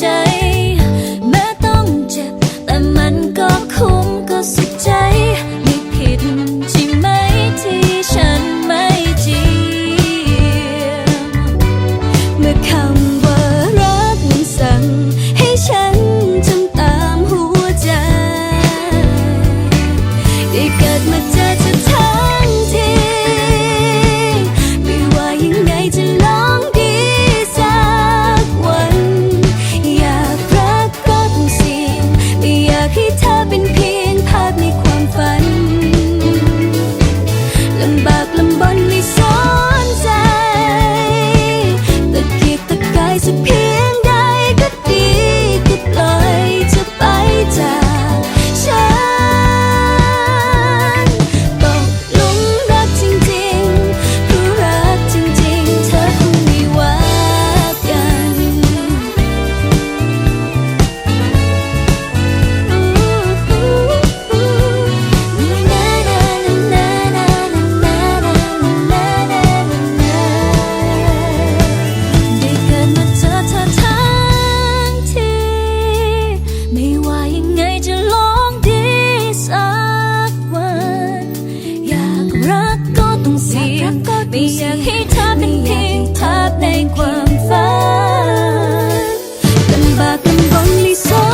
ใจ แม้ต้องเจ็บ แต่มันก็คุ้มก็สุด ต้องเสียไม่อยากให้เธอเป็นเพียงภาพในความฝันลำบากลำบนลิซ่